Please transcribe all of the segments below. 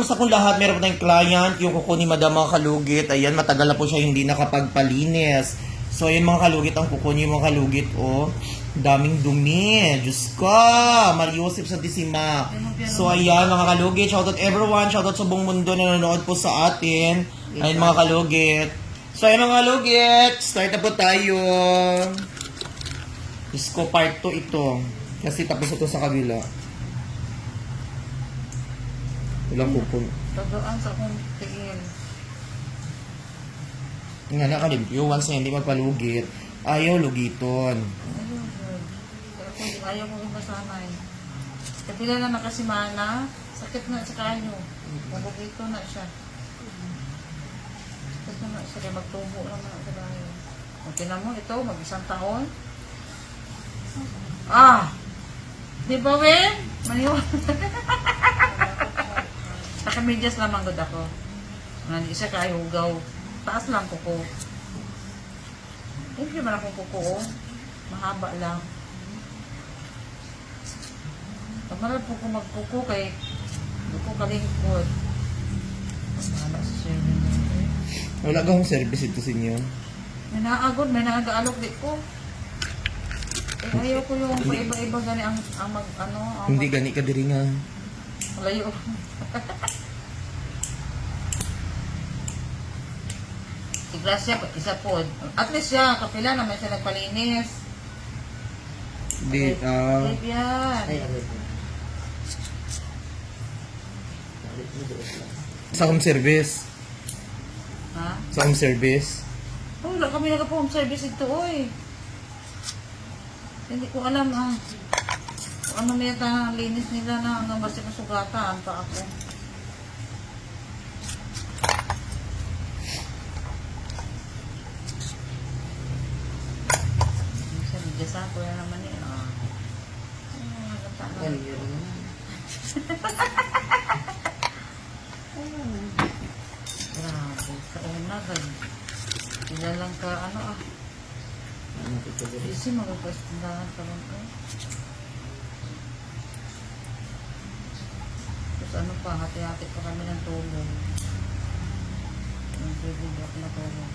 kamusta kung lahat? Meron po tayong client, yung kuko ni Madam mga kalugit. Ayan, matagal na po siya hindi nakapagpalinis. So, ayan mga kalugit, ang kuko niyo mga kalugit, oh. Daming dumi. Diyos ko. Mariosip Santissima. So, ayan mga kalugit. Shoutout everyone. Shoutout sa buong mundo na nanonood po sa atin. Ayan mga kalugit. So, ayan mga kalugit. Start na po tayo. Diyos ko, part 2 ito. Kasi tapos ito sa kabila. Walang kupon. Tagaan sa akong tingin. Nga nakalimpyo, once na hindi magpalugit, ayaw lugiton. Ayun, yun. Pero kung ayaw mo rin masanay. Kapila na nakasimana, sakit na sa kanyo. Mabugito na siya. Sakit na na siya, kaya magtubo lang na sa bahay. Kung tinan mo, ito, mag isang taon. Ah! Di ba, Wen? Maniwala. Naka-medyas lamang gud ako. Nga di siya kayo ugaw. Taas lang kuko. Hindi man akong kuko. oh. Mahaba lang. Kamarad po ko magkuko kay Kuko kalingkod. Mas mahala sa serving. Wala kang service ito sa inyo. May naagod, may naagaalok di ko. Eh, ayaw ko yung paiba-iba gani ang, ang mag, ano, ang Hindi gani ka diri nga. Malayo. si Gracia, isa po. At least siya, kapila naman siya nagpalinis. Di, ah, Babe yan. sa home service. Ha? Sa home service. Oh, wala kami nagpa-home service ito, oy. Hindi ko alam, ah. Ano yata ang linis nila na hanggang basta masugatan pa ako. Sa bigasan ko na naman eh. Ah. Ano, nagata na. Grabe, sa una, ganun. Sila lang ka, ano ah. Kasi magpastindahan ka lang eh. Tapos ano pa, hati-hati pa kami ng tulong. Yung bibigyan na tulong.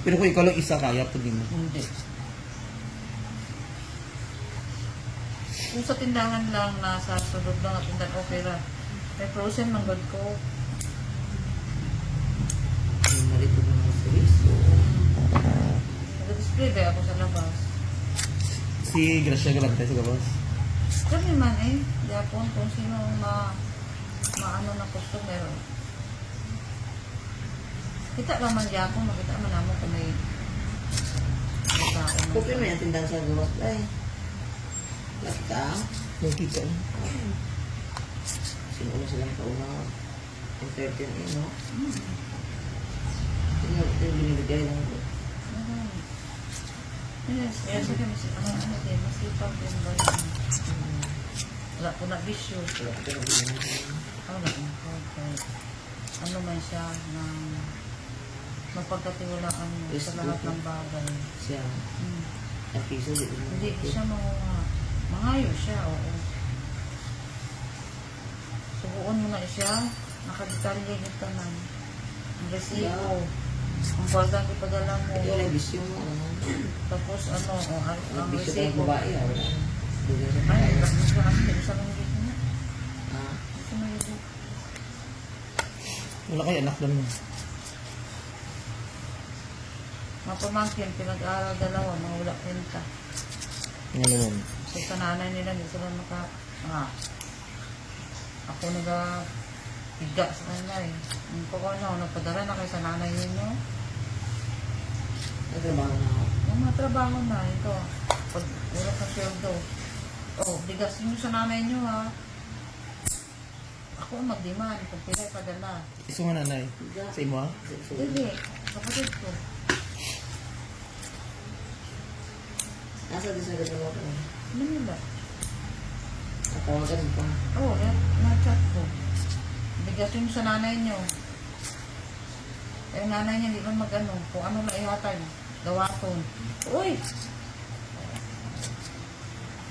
Pero kung ikaw lang isa, kaya po din mo. Hindi. Kung sa tindahan lang, nasa sunod lang at tindahan, okay lang. May frozen ng god ko. Nag-display ba ako sa labas? Si Gracia Galante sa gabas. Kami man eh, Japon, kung sino ang ma, maano ng customer. Kita lang man Japon, makita man naman kung may na- Kopi mo yung tindahan sa gawas ay. Lata. Nakita na silang kauna. Entertain eh, no? Sino ito yung binibigay ng Mhm. Yes, yes, mas, ano, ano masipag din ba yun? Wala ko na bisyo. Wala ko na binibigay. Wala na ko. kahit Ano man siya ng mapagkatiwalaan mo Yes, sa lahat ng bagay. Siya. Hmm. Piso, di ko Hindi siya mga mangayo siya, oo. Subuon mo na siya, nakadetalye yung tanan. Ang resibo, ang bagang ipadala mo. Ito yung bisyo mo. Ano? Tapos ano, oh, ang, Ang bisyo resibo. ang isa ng dito Ah. Wala kayo anak lang mo. Mga pamangkin, pinag-aaral dalawa, mga wala pinta. Ano naman. So, sa nanay nila, hindi sila maka... Ah, ako naga higa sa kanila eh. Yung ko ano, nagpadala na kayo sa nanay ninyo. Nagtrabaho na ako. Yung mga trabaho na, ito. Pag wala ka sweldo. Oh, bigas nyo sa nanay nyo ha. Ako ang mag-demand kung pila ipadala. Iso nga nanay. Sa imo ha? Hindi, kapatid ko. Nasa di sa gagawa ko. Ano nila? Natawagan pa. Oo, oh, na-chat ko. Bigas yun sa nanay nyo. Eh, nanay niya, di ba mag-ano, kung ano na ihatag, gawaton. Uy!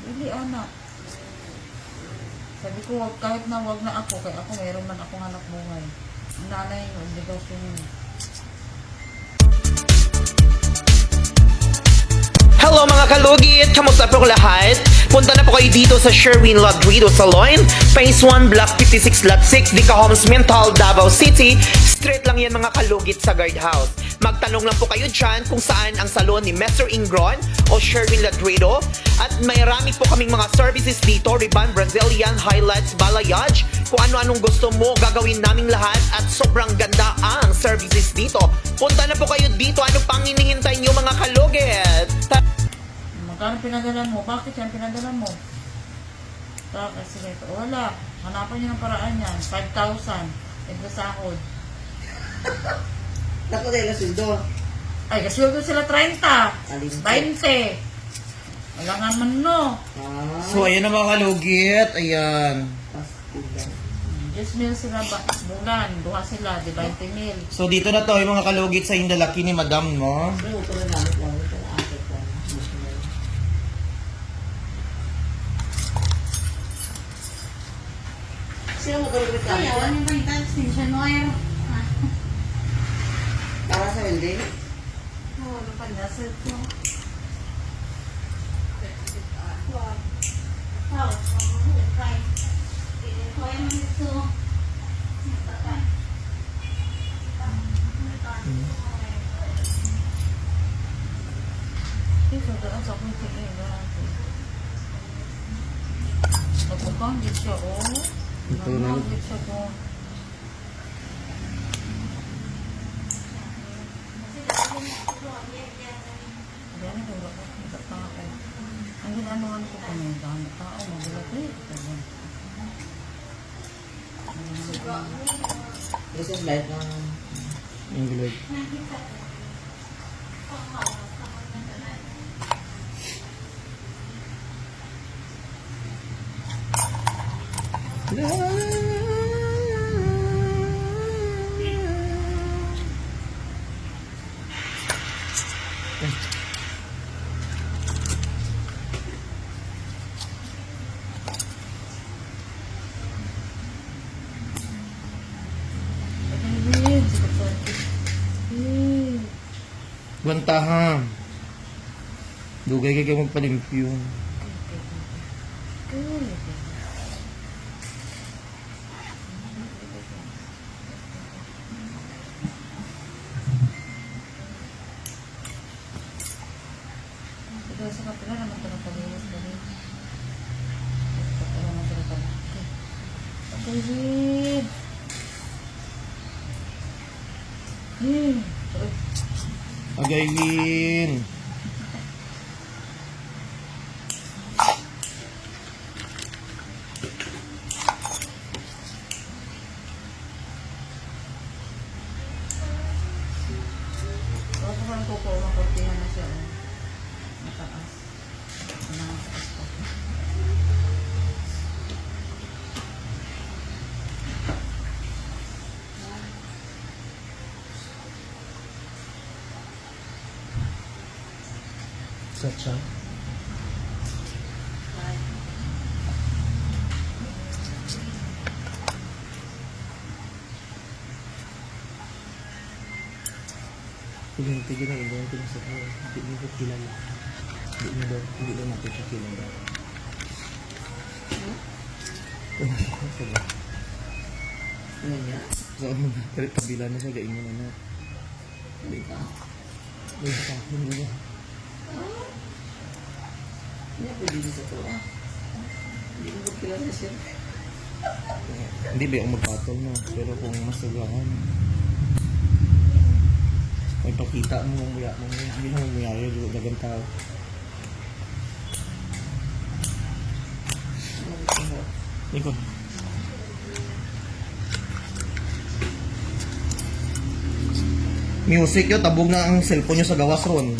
Really, anak. Sabi ko, wag, kahit na wag na ako, kaya ako mayroon man akong anak buhay. Ang nanay obligasyon yun. Hello mga kalugit! Kamusta po lahat? Punta na po kayo dito sa Sherwin Ladrido Salon, Phase 1, Block 56, Lot 6, Dica Homes, Mental, Davao City. Straight lang yan mga kalugit sa guardhouse. Magtanong lang po kayo dyan kung saan ang salon ni Mr. Ingron o Sherwin Ladrido. At may rami po kaming mga services dito, Riban, Brazilian, Highlights, Balayage. Kung ano-anong gusto mo, gagawin naming lahat at sobrang ganda ang services dito. Punta na po kayo dito. Ano pang hinihintay nyo mga kalugit? Magkano pinadala mo? Bakit yan pinadala mo? Bakit? Sige, wala. Hanapan niyo ng paraan yan. 5,000. Ito sahod. Naku, dahil na sundo. Ay, kasi doon sila 30. Alin po? 20. Wala nga man no. Ah, So, ayan na mga kalugit. Ayan. 10 mil sila ba? Bulan. Duha sila. Di 20 mil. So, dito na to yung mga kalugit sa indalaki ni Madam, no? Pero ito na namin lang. Ito na asset lang. Emotional. Sino mo kalugit ka? Kaya, ano ba yung extension wire? Ah, Para sa welding? ano pa na sa ito? Wow, ang try. Ito ay man ito. Tatay. Ito doon sa kung tingin natin. Nagpukang git siya, oh. Ito na. Nagpukang siya, oh. Yan, wala ko sa tao. Ang ginanoan ko kung may dami tao, magulat eh. This is light ng... Ingrid. Ay, Bantahan. Dugay kay kayo magpalimpyo. Ito sa kapila naman ito napalinis ka rin. Ito naman ito napalinis. Jib. Hmm. Uy, Agayin. Sacha. Tigil, tigil na iba yung sa tao. Hindi mo ko kilala. Hindi mo daw, hindi daw natin siya kilala. Ano niya? So, ano na, kalit kabila na siya, gain mo na na. Hindi ka. Sa akin, hindi na. Hindi pwede sa to. Hindi ko kilala siya. Hindi ba ako magpatol na, pero kung masagahan, may pakita mo ang muya mo, hindi mo muya yung dagang tao. Nico. Music yun, tabog na ang cellphone nyo sa gawas ron.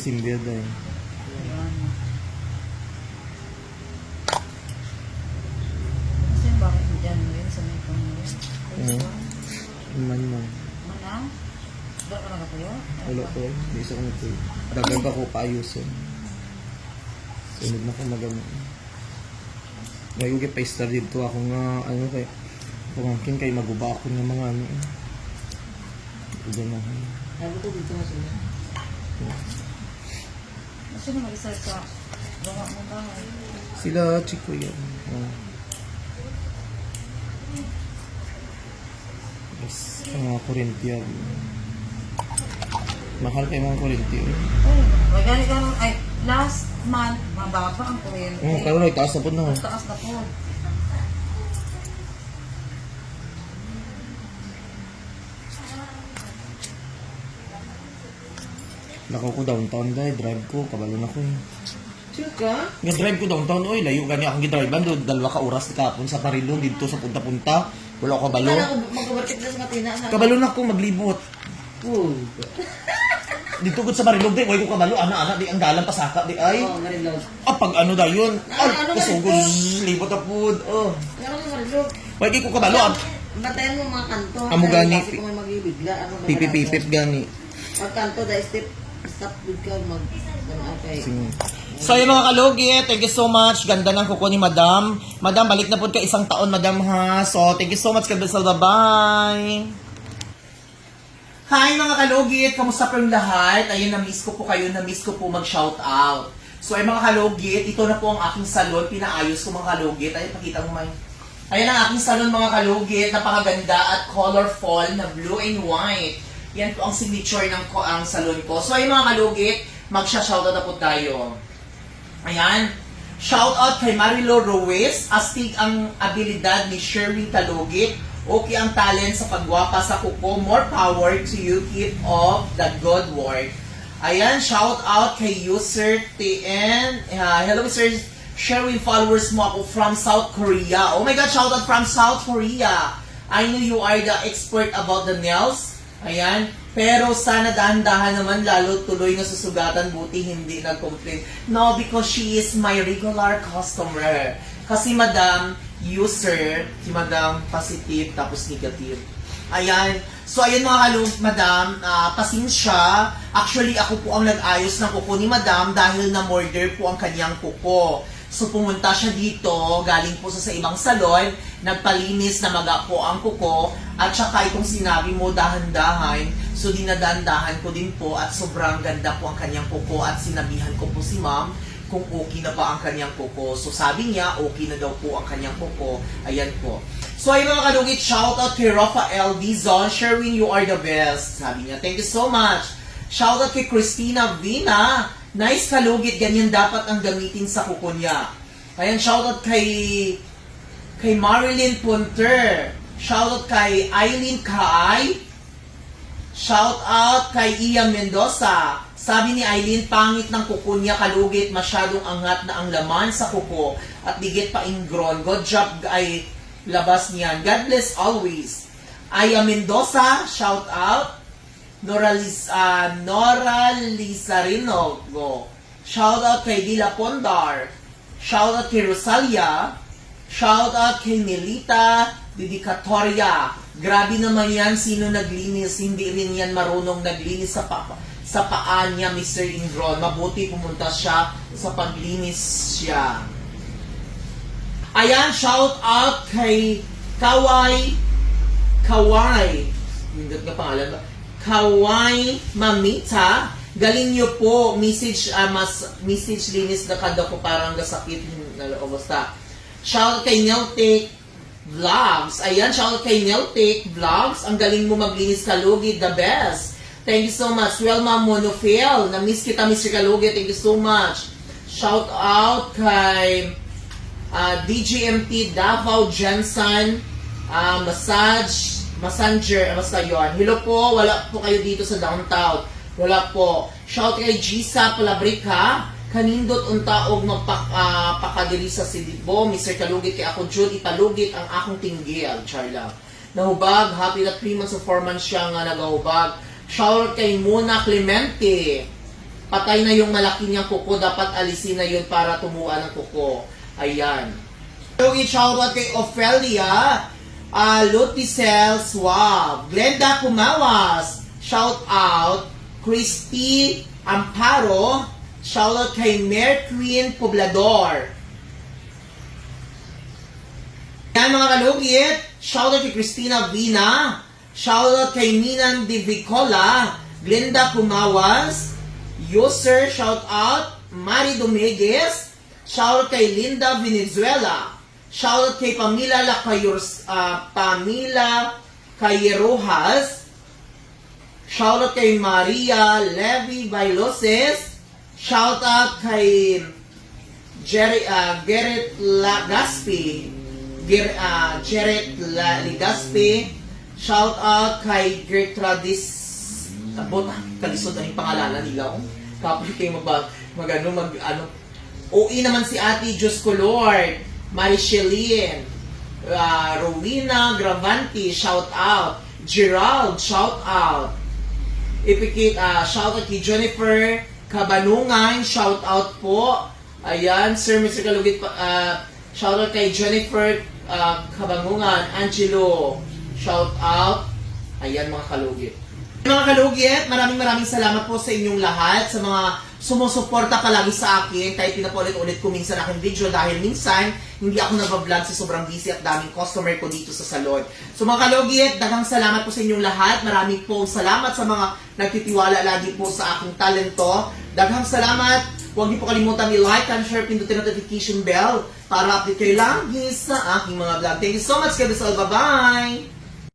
Yung December dahil? Kasi bakit dyan? Yun sa Hmm. Man mo. Mana? Wala ka na kayo? Wala ko. Hindi isa ko na ito. Dagdag ako paayusin. Sunod na ko magamit. Ngayon kay pa-star dito ako nga ano kay pumangkin kay maguba ako ng mga ano. Ito na. Sabi ko dito na sila. Sino mag-isa sa gawa mo bahay? Sila chiko yan. Oh. Yes, ang mga Corinthian. Mahal kayo mga Corinthian. Oh, may gani ka ay last month mababa ang kuryente. Oh, kayo na itaas na po na. Mas taas na po. Nako ko downtown dahil drive ko, kabalo na ko eh. Sure ka? Nga drive ko downtown, oy, layo gani akong gidrivean do dalawa ka oras kapon sa Parilon dito sa punta-punta. Wala ko kabalo. Kala ko na sa matina. Ko, Kabalo na ko maglibot. Uy. Dito gud sa Marilog di, way ko kabalo ana ana di ang dalan pasaka di ay. Oh, marilog. Ah, pag ano dayon? Ano, ano Ay, kusugod libot na pud. Oh. Ano marilog? Way ko kabalo. ah. Batayan mo mga kanto. Amo gani, Kasi kung may magibigla, ano ba? Pipip-pipip gani. Pag kanto, dahil step, stop with ka mag... Sige. So yung mga kalugit, thank you so much. Ganda ng kuko ni Madam. Madam, balik na po ka isang taon, Madam ha. So, thank you so much, Kabisal. Bye-bye. Hi mga kalugit! Kamusta po yung lahat? Ayun, na-miss ko po kayo. Na-miss ko po mag-shout out. So ay mga kalugit, ito na po ang aking salon. Pinaayos ko mga kalugit. Ayun, pakita mo may. Ayan ang aking salon mga kalugit. Napakaganda at colorful na blue and white. Yan po ang signature ng ko ang salon ko. So ay mga kalugit, magsha-shoutout na po tayo. Ayan. Shout out kay Marilo Ruiz. Astig ang abilidad ni Sherwin Talugit. Okay ang talent sa pagwapa sa kuko. More power to you. Keep up the good work. Ayan, shout out kay user TN. Uh, hello, Mr. Sherwin followers mo ako from South Korea. Oh my God, shout out from South Korea. I know you are the expert about the nails. Ayan. Pero sana dahan-dahan naman lalo tuloy na susugatan buti hindi nag-complain. No, because she is my regular customer. Kasi madam, user, si madam positive tapos negative. Ayan. So, ayun mga kalug, madam, ah, pasensya. Actually, ako po ang nag-ayos ng kuko ni madam dahil na-murder po ang kanyang kuko. So, pumunta siya dito, galing po sa, sa ibang salon, nagpalinis na maga po ang kuko, at saka itong sinabi mo, dahan-dahan, so dinadahan-dahan ko din po, at sobrang ganda po ang kanyang kuko, at sinabihan ko po si ma'am, kung okay na ba ang kanyang kuko. So sabi niya, okay na daw po ang kanyang kuko. Ayan po. So ay mga kalugit, shout out kay Rafael Dizon. Sherwin, you are the best. Sabi niya, thank you so much. Shout out kay Christina Vina. Nice kalugit, ganyan dapat ang gamitin sa kuko niya. Ayan, shout out kay kay Marilyn Punter. Shout out kay Eileen Kaay. Shout out kay Iya Mendoza. Sabi ni Eileen, pangit ng kuko niya kalugit, masyadong angat na ang laman sa kuko at digit pa ingron. Good job ay labas niyan. God bless always. Aya Mendoza, shout out. Nora, Liz, ah, Nora Lizarino, go. Shout out kay Dila Pondar. Shout out kay Rosalia. Shout out kay Melita Didicatoria. Grabe naman yan, sino naglinis, hindi rin yan marunong naglinis sa papa sa paa niya, Mr. Ingron. Mabuti pumunta siya sa paglinis siya. Ayan, shout out kay Kawai Kawai Hindi ka pangalan ba? Kawai Mamita. Galing niyo po message ah, mas message linis na kada ko parang gasakit o basta shout out kay Neltic Vlogs. Ayan shout out kay Neltic Vlogs. Ang galing mo maglinis kalugid the best. Thank you so much. Welma Monofil na miss kita Mr. Kalugid thank you so much. Shout out kay uh, DGMT Davao Jensen uh, Massage Massanger basta yon hello po wala po kayo dito sa downtown. Wala po. Shout kay Gisa Palabrica kanindot unta og magpak uh, pakadiri sa Sidibo Mr. Kalugit kay ako Jud ipalugit ang akong tinggil. Charla. Nahubag happy na 3 months of 4 months siya nga nagahubag. Shout kay Mona Clemente. Patay na yung malaki niyang kuko, dapat alisin na yun para tumuan ng kuko. Ayan. So, i-shoutout kay Ophelia. Uh, Luticel Suave, Glenda Kumawas, shout out, Christy Amparo, shout out kay Queen Poblador. Yan mga kalugit, shout out kay Christina Vina, shout out kay Minan Di Vicola, Glenda Kumawas, user shout out, Mari Dominguez, shout out kay Linda Venezuela, shout out kay Pamila Lacayos, uh, Pamila Cayerojas, shout out kay Maria Levi Bailoses, shout out kay Jerry, uh, Gerrit Lagaspi, Ger, uh, Gerrit La, Ligaspi, shout out kay Gertradis, abot, kalisod na yung pangalanan nila, oh. Kapag kayo mag, mag, ano, mag, ano, OE naman si Ate Diyos ko Lord, Marichelin, uh, Rowena Gravanti, shout out, Gerald, shout out, Ipikit, ah, shout out kay Jennifer Kabanungan, shout out po. Ayan, Sir Mr. Kalugit, ah, shout out kay Jennifer ah, Kabanungan, Angelo, shout out. Ayan mga kalugit. Mga kalugit, maraming maraming salamat po sa inyong lahat, sa mga sumusuporta palagi sa akin, kahit pinapulit-ulit ko minsan aking video dahil minsan hindi ako nag-vlog sa sobrang busy at daming customer ko dito sa salon. So mga kalugit, daghang salamat po sa inyong lahat. Maraming po salamat sa mga nagtitiwala lagi po sa aking talento. Daghang salamat. Huwag niyo po kalimutan i-like and share, pindutin notification bell para update kayo lagi sa aking mga vlog. Thank you so much, Kabisol. Bye-bye!